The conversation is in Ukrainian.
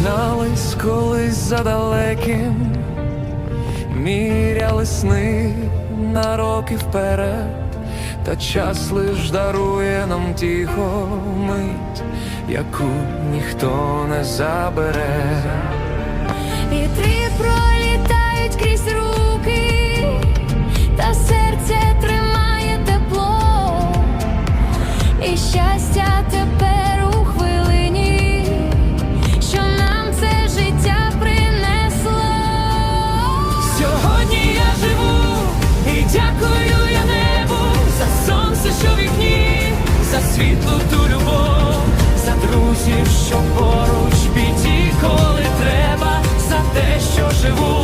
гнались колись за далеким, міряли сни на роки вперед, та час лиш дарує нам тихо мить, яку ніхто не забере. друзів, що поруч біді, коли треба, за те, що живу.